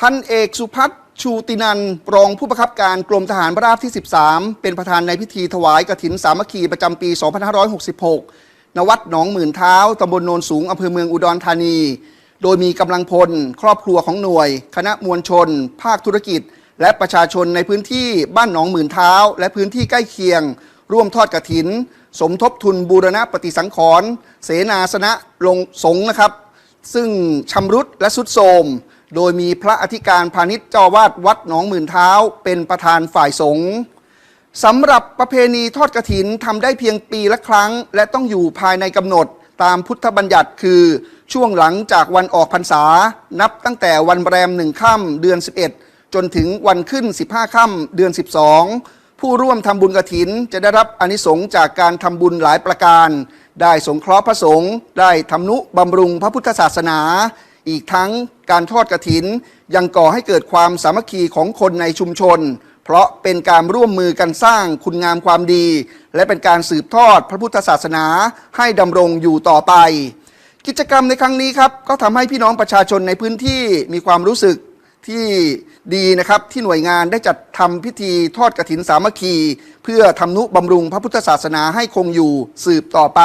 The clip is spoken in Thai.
พันเอกสุพัฒน์ชูตินันท์รองผู้บังคับการกรมทหารราบที่ 13 เป็นประธานในพิธีถวายกฐินสามัคคีประจำปี 2566 ณ วัดหนองหมื่นเท้าตำบลโนนสูงอำเภอเมืองอุดรธานี โดยมีกำลังพล ครอบครัวของหน่วย คณะมวลชน ภาคธุรกิจ และประชาชนในพื้นที่บ้านหนองหมื่นเท้า และพื้นที่ใกล้เคียง ร่วมทอดกฐิน สมทบทุนบูรณะปฏิสังขรณ์เสนาสนะลงสงนะครับ ซึ่งชำรุดและสุดโทรม โดยมีพระอธิการพาณิชย์เจ้าวาดวัดหนองหมื่นเท้า เป็นประธานฝ่ายสงฆ์สำหรับประเพณีทอดกระถินทำได้เพียงปีละครั้ง และต้องอยู่ภายในกำหนดตามพุทธบัญญัติคือช่วงหลังจากวันออกพรรษา นับตั้งแต่วันแรมหนึ่งค่ำเดือน 11 จนถึงวันขึ้น 15ค่ำเดือน 12 ผู้ร่วมทำบุญกระถินจะได้รับอนิสงส์จากการทำบุญหลายประการ ได้สงเคราะห์พระสงฆ์ได้ทำนุบำรุงพระพุทธศาสนา อีกทั้งการทอดกระถิน ยังก่อให้เกิดความสามัคคีของคนในชุมชน เพราะเป็นการร่วมมือกันสร้างคุณงามความดี และเป็นการสืบทอดพระพุทธศาสนาให้ดำรงอยู่ต่อไป กิจกรรมในครั้งนี้ครับก็ทำให้พี่น้องประชาชนในพื้นที่มีความรู้สึกที่ดีนะครับที่หน่วยงานได้จัดทำพิธีทอดกฐินสามัคคี เพื่อทำนุบำรุงพระพุทธศาสนาให้คงอยู่สืบต่อไป